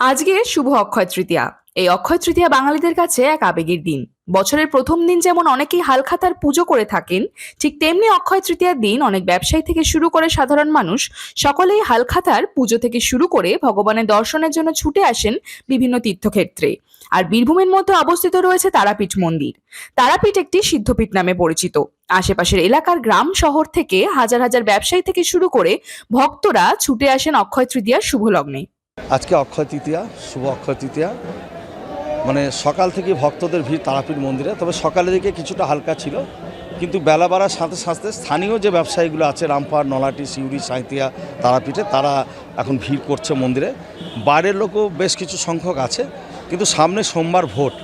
আজকে শুভ অক্ষয় তৃতীয়া। এই অক্ষয় তৃতীয়া বাঙালিদের কাছে এক আবেগের দিন। বছরের প্রথম দিন যেমন অনেকেই হালখাতার পুজো করে থাকেন, ঠিক তেমনি অক্ষয় তৃতীয়ার দিন অনেক ব্যবসায়ী থেকে শুরু করে সাধারণ মানুষ সকলেই হালখাতার পুজো থেকে শুরু করে ভগবানের দর্শনের জন্য ছুটে আসেন বিভিন্ন তীর্থক্ষেত্রে। আর বীরভূমের মধ্যে অবস্থিত রয়েছে তারাপীঠ মন্দির। তারাপীঠ একটি সিদ্ধপীঠ নামে পরিচিত। আশেপাশের এলাকার গ্রাম শহর থেকে হাজার হাজার ব্যবসায়ী থেকে শুরু করে ভক্তরা ছুটে আসেন অক্ষয় তৃতীয়ার শুভ লগ্নে। আজকে অক্ষয় তৃতীয়া, শুভ অক্ষয় তৃতীয়া। মানে সকাল থেকে ভক্তদের ভিড় তারাপীঠ মন্দিরে, তবে সকালের দিকে কিছুটা হালকা ছিল। কিন্তু বেলা বাড়ার সাথে সাথে স্থানীয় যে ব্যবসায়ীগুলো আছে, রামপাড়, নলাটি, সিউড়ি সাঁইতিয়া তারাপীঠে, তারা এখন ভিড় করছে মন্দিরে। বাইরের লোকও বেশ কিছু সংখ্যক আছে, কিন্তু সামনে সোমবার ভোট।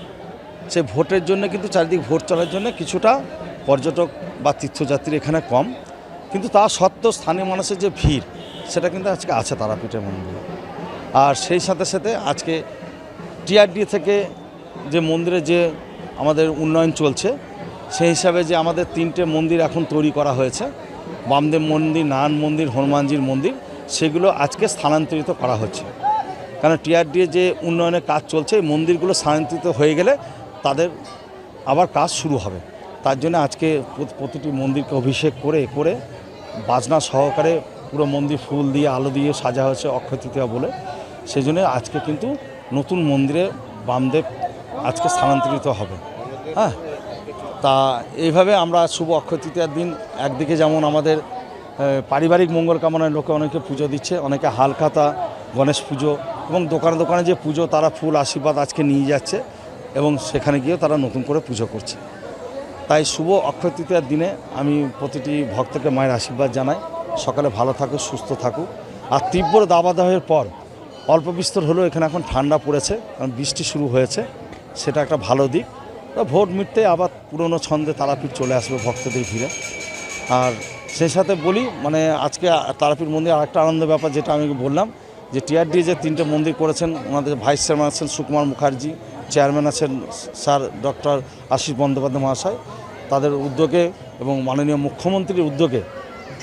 সেই ভোটের জন্য কিন্তু চারিদিক ভোট চলার জন্য কিছুটা পর্যটক বা তীর্থযাত্রী এখানে কম। কিন্তু তা সত্ত্বেও স্থানীয় মানুষের যে ভিড়, সেটা কিন্তু আজকে আছে তারাপীঠের মন্দিরে। আর সেই সাথে সাথে আজকে টিআরডি থেকে যে মন্দিরে যে আমাদের উন্নয়ন চলছে, সেই হিসাবে যে আমাদের তিনটে মন্দির এখন তৈরি করা হয়েছে, বামদেব মন্দির, নারায়ণ মন্দির, হনুমানজির মন্দির, সেগুলো আজকে স্থানান্তরিত করা হচ্ছে। কারণ টিআরডি যে উন্নয়নের কাজ চলছে, এই মন্দিরগুলো স্থানান্তরিত হয়ে গেলে তাদের আবার কাজ শুরু হবে। তার জন্য আজকে প্রতিটি মন্দিরকে অভিষেক করে করে বাজনা সহকারে পুরো মন্দির ফুল দিয়ে, আলো দিয়ে সাজা হয়েছে অক্ষয় তৃতীয়া বলে। সেই জন্য আজকে কিন্তু নতুন মন্দিরে বামদেব আজকে স্থানান্তরিত হবে। হ্যাঁ? তা এইভাবে আমরা শুভ অক্ষয় তৃতীয়ার দিন একদিকে যেমন আমাদের পারিবারিক মঙ্গল কামনায় লোকে অনেকে পুজো দিচ্ছে, অনেকে হালখাতা, গণেশ পুজো এবং দোকানে দোকানে যে পুজো, তারা ফুল আশীর্বাদ আজকে নিয়ে যাচ্ছে এবং সেখানে গিয়েও তারা নতুন করে পুজো করছে। তাই শুভ অক্ষয় তৃতীয়ার দিনে আমি প্রতিটি ভক্তকে মায়ের আশীর্বাদ জানাই। সকালে ভালো থাকুক, সুস্থ থাকুক। আর তীব্র দাবাদাহের পর অল্প বিস্তর হলেও এখানে এখন ঠান্ডা পড়েছে, কারণ বৃষ্টি শুরু হয়েছে। সেটা একটা ভালো দিক। ভোট মিটতে আবার পুরনো ছন্দে তারাপীঠ চলে আসবে ভক্তদের ভিড়ে। আর সেই সাথে বলি মানে আজকে তারাপীঠ মন্দির আরেকটা আনন্দের ব্যাপার যেটা আমি বললাম, যে টিআরডি যে তিনটে মন্দির করেছেন, ওনাদের ভাইস চেয়ারম্যান আছেন সুকুমার মুখার্জি, চেয়ারম্যান আছেন স্যার ডক্টর আশিস বন্দ্যোপাধ্যায় মহাশয়। তাদের উদ্যোগে এবং মাননীয় মুখ্যমন্ত্রীর উদ্যোগে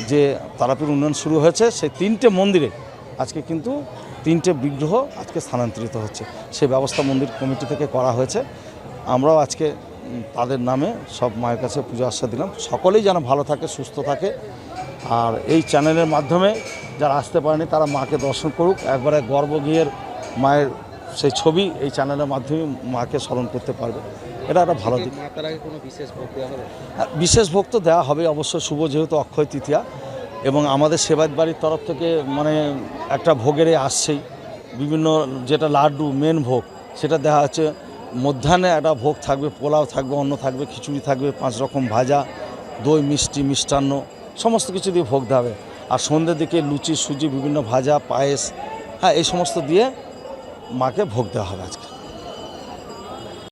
যে তারাপীঠ উন্নয়ন শুরু হয়েছে, সেই তিনটে মন্দিরে আজকে কিন্তু তিনটে বিগ্রহ আজকে স্থানান্তরিত হচ্ছে। সেই ব্যবস্থা মন্দির কমিটি থেকে করা হয়েছে। আমরাও আজকে তাদের নামে সব মায়ের কাছে পুজো আশ্বা দিলাম। সকলেই যেন ভালো থাকে, সুস্থ থাকে। আর এই চ্যানেলের মাধ্যমে যারা আসতে পারেনি, তারা মাকে দর্শন করুক। একবারে গর্ভগৃহের মায়ের সেই ছবি এই চ্যানেলের মাধ্যমে মাকে স্মরণ করতে পারবে। এটা একটা ভালো দিক। বিশেষ ভোগ দেওয়া হবে? হ্যাঁ, বিশেষ ভোগ তো দেওয়া হবে অবশ্য শুভ যেহেতু অক্ষয় তৃতীয়া এবং আমাদের সেবায়ত বাড়ির তরফ থেকে মানে একটা ভোগের আসছেই। বিভিন্ন যেটা লাড্ডু মেন ভোগ সেটা দেওয়া হচ্ছে। মধ্যাহ্নে একটা ভোগ থাকবে পোলাও থাকবে অন্য থাকবে খিচুড়ি থাকবে পাঁচ রকম ভাজা দই মিষ্টি মিষ্টান্ন সমস্ত কিছু দিয়ে ভোগ দেওয়া আর সন্ধ্যের দিকে লুচি সুজি বিভিন্ন ভাজা পায়েস হ্যাঁ এই সমস্ত দিয়ে মাকে ভোগ দেওয়া হবে আজকে।